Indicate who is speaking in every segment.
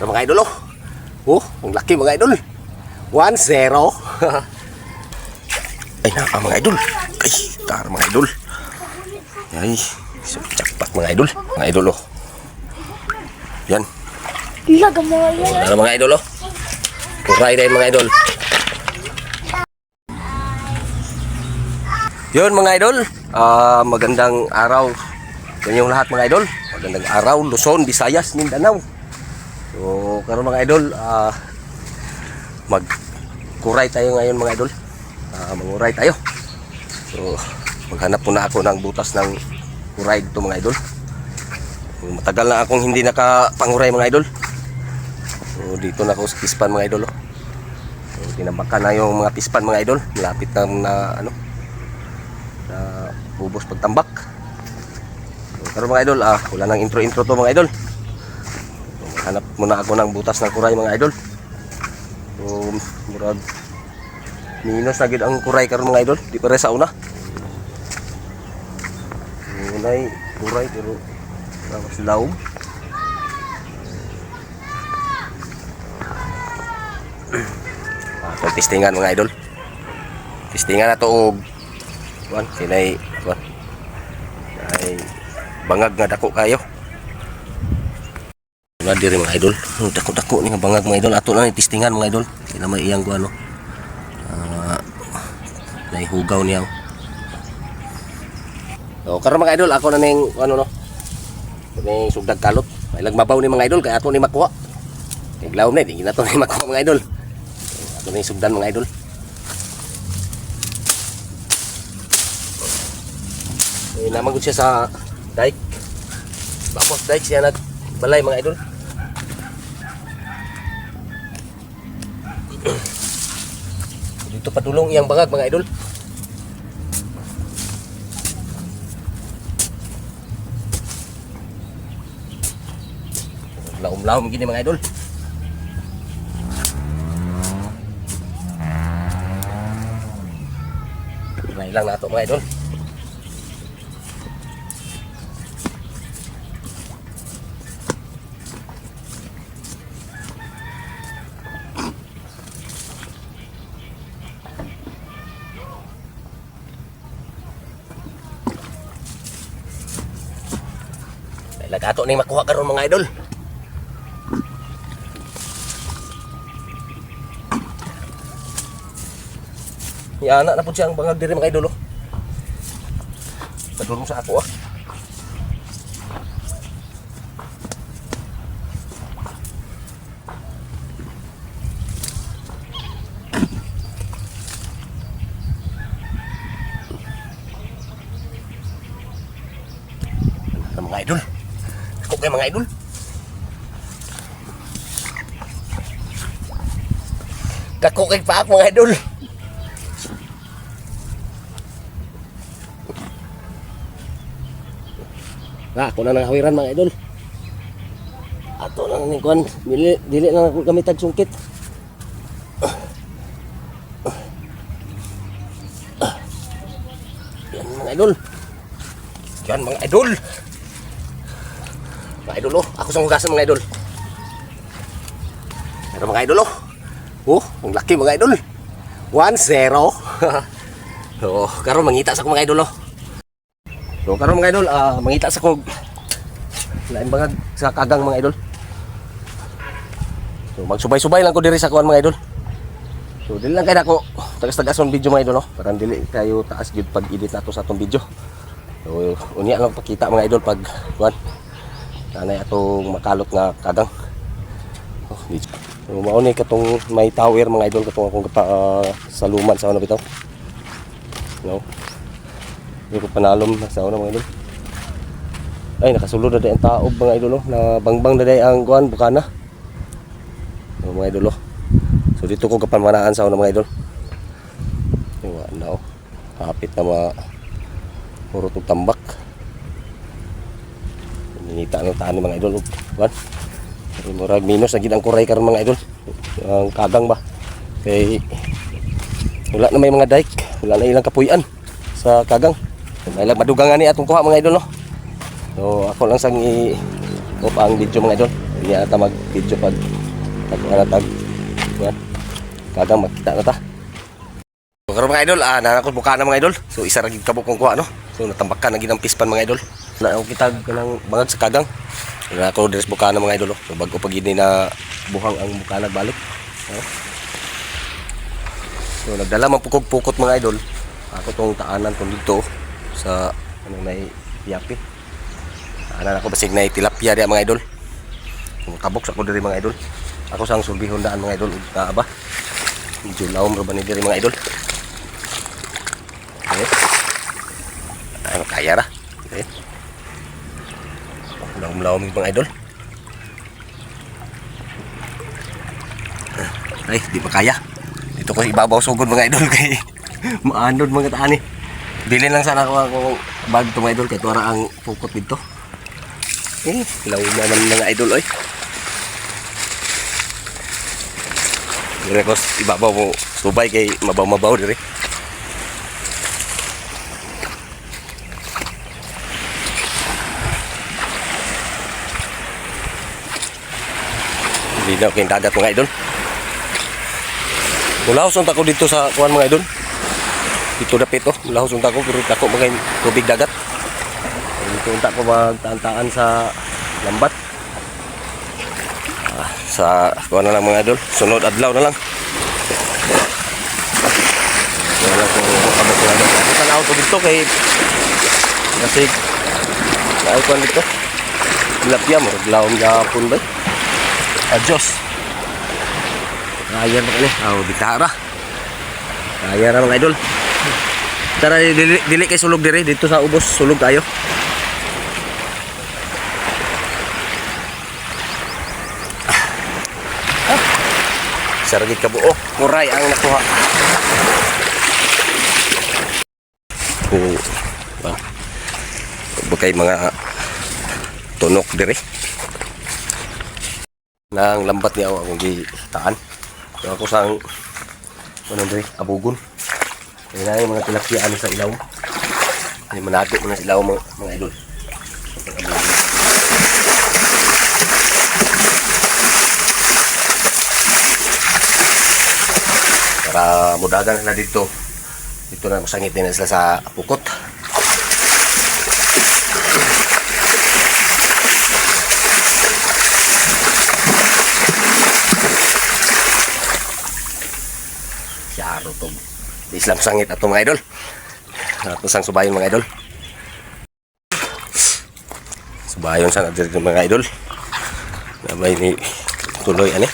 Speaker 1: Pero mga idol oh. Oh, ang laki mga idol. 1-0. Ay na mga idol. Ay, tar mga idol. Ay, so jackpot mga idol. Mga idol oh. Yan.
Speaker 2: Laga mo yan.
Speaker 1: Ano mga idol oh. Kuray din mga idol. Yun mga idol, ah magandang araw sa inyong lahat mga idol. Magandang araw, Luzon, Visayas, Mindanao. So, karon mga idol, ah magkuray tayo ngayon mga idol. Ah manguray tayo. So, maghanap muna ako ng butas ng kuray dito mga idol. So, matagal na akong hindi nakapanguray mga idol. So, dito na ako sa tispan mga idol. Oh. So, tinambakan na yung mga tispan mga idol. Malapit na, na ano, na bubos pagtambak. So, pero mga idol, ah, wala nang intro-intro to mga idol. Hanap muna ako ng butas ng kuray mga idol. So, murag minus na ang kuray karon mga idol. Di pare sa una. Unay kuray pero tapos laom. Ah, so, testingan mga idol. Testingan na to og kuan sinay kuan. Ay bangag nga dako kayo. Wala diri mga idol. Ang Dako-dako ni nga bangag mga idol. Ato na ni mga idol. Di na may iyang kuan no. Ah, naihugaw niya. So, karon mga idol, ako na ning ano no. Ning sugdag kalot. May lagmabaw ni mga idol kay ato ni makuha. Kay glawom na, di na ni makuha mga idol. Ato yung sugdan mga idol. Eh, namagod siya sa dike. Bakos dike siya nagbalay mga idol. Dito padulong iyang bangag mga idol. Laom-laom gini mga idol. Try lang nato mga idol. Lagato ni makuha karon mga idol. Yana na po siya ang bangag diri mga idol. oh. Padulong sa ako ah. Ano idol? Ako kayo mga idol. Kako kay pa ako mga idol. Ah, ako na nang hawiran mga idol. Ato na nang kuan, dili dili na ako gamit og sungkit. Yan mga idol. Yan mga idol. Mga idol oh, ako sa hugasan mga idol. Pero mga idol oh. Oh, ang laki mga idol. 1-0. oh, karon mangita sa ko mga idol oh. So karon mga idol, ah mangita sa kog lain bangag sa kagang mga idol. So magsubay-subay lang ko diri sa kuan mga idol. So dili lang kay nako tagas-tagas on video mga idol no. Para dili kayo taas gyud pag edit nato sa atong video. So unya lang pakita mga idol pag kuan nanay atong makalot nga kagang. Oh, di- so mao ni katong may tower mga idol katong akong ah, sa luman sa ano bitaw. No. Hindi ko panalom na sa una mga idol. Ay, nakasulod na ang taob mga idol. oh. Na bangbang na ang kuan bukana. So, mga idol. oh. So dito ko kapamanaan sa una mga idol. Yung ano, hapit na mga puro tong tambak. Ninita ng tani mga idol. Kuan. Murag minus na ang kuray karon mga idol. Ang kagang ba. Kay wala na may mga dike, wala na ilang kapuyan sa kagang. May madugang nga ni atong kuha mga idol no. So ako lang sang i off ang video mga idol. Hindi ata mag-video pag pag ano tag. Yan. Kagang magkita na ta. Karon mga idol, ah, nanakot buka na mga idol. So isa ra gid kabuk kong kuha no. So natambakan na gid ang pispan mga idol. Na ako kitag kanang bangag sa kagang. Na ako dress buka na mga idol. oh. So bago pag na buhang ang buka nagbalik. Oh. So nagdala man pukog-pukot mga idol. Ako tong taanan tong dito sa anong may yapi. Taanan ako basig na tilapia diya mga idol. Kung tabok sa ko diri mga idol. Ako sang sulbihon daan mga idol ug kaaba. Medyo lawom ra ba ni diri mga idol. Okay. Ano kaya ra. Yung mga idol. Ay, di pa kaya. Dito ko ibabaw sugod mga idol kay maanod mga taani. Bilin lang sana ako ang bag to mga idol kay tuwara ang pukot dito. Eh, law naman mga idol oy. Ko ibabaw mo subay kay mabaw-mabaw dire. Na kayong dagat mga idol. Mulaos unta ko dito sa kuan mga idol. Dito dapit oh, mulaos unta ko pero ako mga tubig dagat. Dito unta ko magtaan sa lambat. Ah, sa kuan na lang mga idol, sunod adlaw na lang. Wala kung kabok na idol. Tanaw ko dito kay kasi Naay ko dito. Tilapia mo, lawom yapon ba? Adios. Kaya na kani. Oh, bitara. Kaya na mga idol. Tara dili, dili kay sulog dire dito sa ubos sulog tayo. Saragit ka buo. Muray ang nakuha. Oh. Ah. Bakay mga tunok dire nang lambat niya ako akong gitaan. So ako sang ano dre, abugon. Kaya na yung mga tilapiyaan sa ilaw. Ay manago mo na sa ilaw mga, mga idol. Para mudagan sila dito. Dito na masangit din na sila sa pukot. Yaro to. Islam sangit ato mga idol. Ato sang subayon mga idol. Subayon sa nadir mga idol. Namay ni tuloy ani.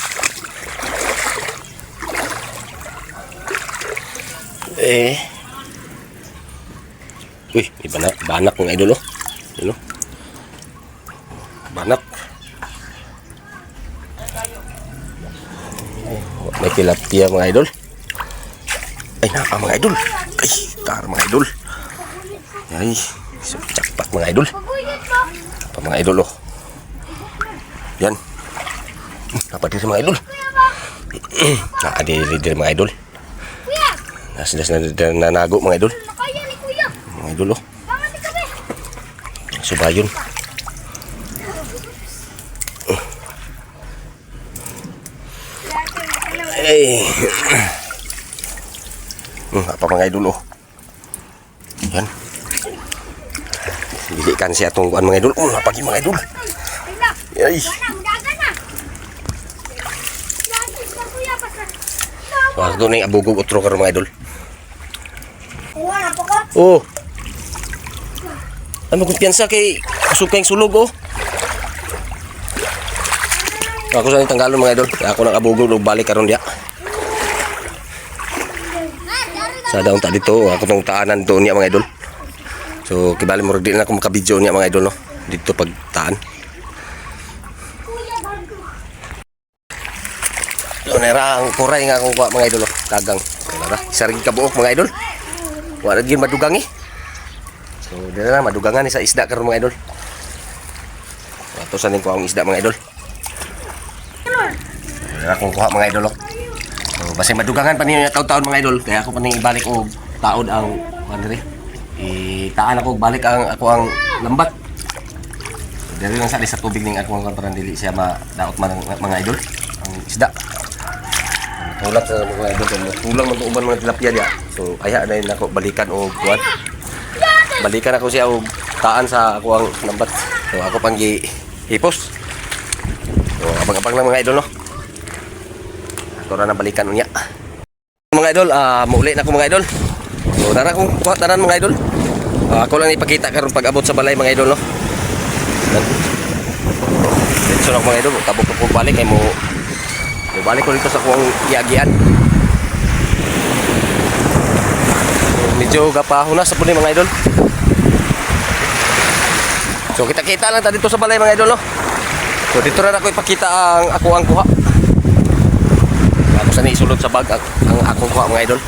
Speaker 1: Eh. Uy, may banak, banak mga idol oh. Oh. Banak. May tilapia mga idol. Ay, naka mga idol. Ay, tar mga idol. Ay, so, jackpot mga idol. Pa mga idol oh. Yan. Apa diri mga idol? Nah, di diri mga idol. Nasa das na na nanago mga idol. Mga idol oh.
Speaker 2: Ni kami.
Speaker 1: Oh, napagi mga idol.
Speaker 2: Tingnan.
Speaker 1: Ay.
Speaker 2: Wala, mudagan na. Lagi na kuya basta.
Speaker 1: Wah, doon na yung abugog utro karon mga idol.
Speaker 2: Wala po ko.
Speaker 1: Oh. Ano kumpiyansa kay kusog kayong sulog oh. Ako sa tanggalon mga idol. Kaya ako nang abugog ug balik karon diya. Sa daon ta dito, ako tong taanan doon niya mga idol. So kibali mo rin na ako makabidyo niya mga idol no. Dito pag taan. So nera ang kuray nga akong kuha mga idol no. Kagang. Nera. Sargi kabuok mga idol. Wala gyud madugang eh. So dito na madugangan sa isda karon mga idol. Ato sa ko ang isda mga idol. Na akong kuha mga idol. oh. So basta madugangan pa niyo taon-taon mga idol. Kaya ako pa ning ibalik og taod ang ano diri. Itaan ako balik ang ako ang lambat. Dili lang sa sa tubig ning akong kuan para dili siya madaot man ang mga idol. Ang isda. Tulad sa mga idol tulang to uban mga tilapia dia. So aya na yun ako balikan og kuan. Balikan ako siya og taan sa ako ang lambat. So ako pang gi hipos. So abang-abang lang mga idol no. Ako ra na balikan unya. Mga idol, ah muli na ko mga idol. So dara kong kuha tanan mga idol. Ah, ako lang ipakita karon pag abot sa balay mga idol no. Dito na mga idol, tabok ko balik kay mo mo balik ko dito sa kuwang iagian. So, medyo gapahon na sa puno mga idol. So kita-kita lang ta dito sa balay mga idol no. So dito na ako ipakita ang ako ang kuha. Sa isulod sa bag ang, akong kuha mga idol.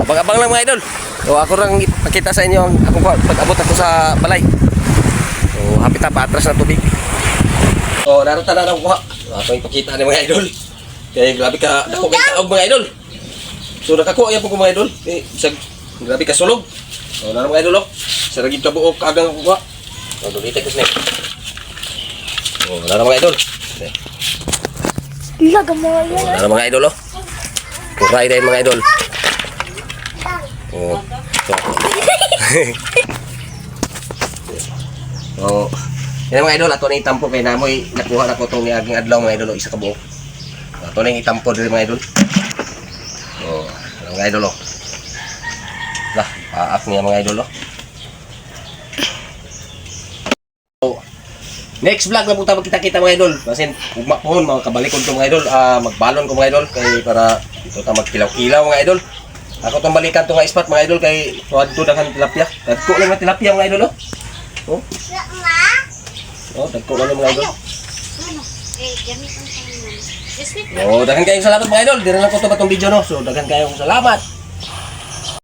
Speaker 1: Abang-abang lang mga idol. So ako lang ipakita sa inyo ang akong kuha pag abot ako sa balay. So hapit na patras na tubig. So narita na lang kuha. Ako ipakita ni mga idol. Kaya grabe ka dako kay mga idol. So nakakuha yan po ko mga idol. Eh, isag, grabe ka sulog. So naran mga idol oh. Sa ragid ka buok kagang ako kuha. So dulite ko snake. So naran mga idol.
Speaker 2: Laga mo yan.
Speaker 1: Naran mga idol oh. Kuray dahil mga idol. Oh. So, yan mga idol, ato na itampo kay namoy nakuha na ko itong niaging adlaw mga idol, o, isa ka buok. Ato na itampo dito mga idol. Yan mga idol, oh. Lah, paak niya mga idol, oh. So, next vlog na punta magkita-kita mga idol. Kasi ugma pohon mga kabalikon ko mga idol, ah magbalon ko mga idol kay para dito ta magkilaw-kilaw mga idol. Ako tong balikan to nga spot mga idol kay tuwad to daghan tilapia. Dagko lang na tilapia mga idol oh. Oh, oh dagko lang mga idol. Oh, daghan kayong salamat mga idol. Dire lang ko to batong video no. So daghan kayong salamat.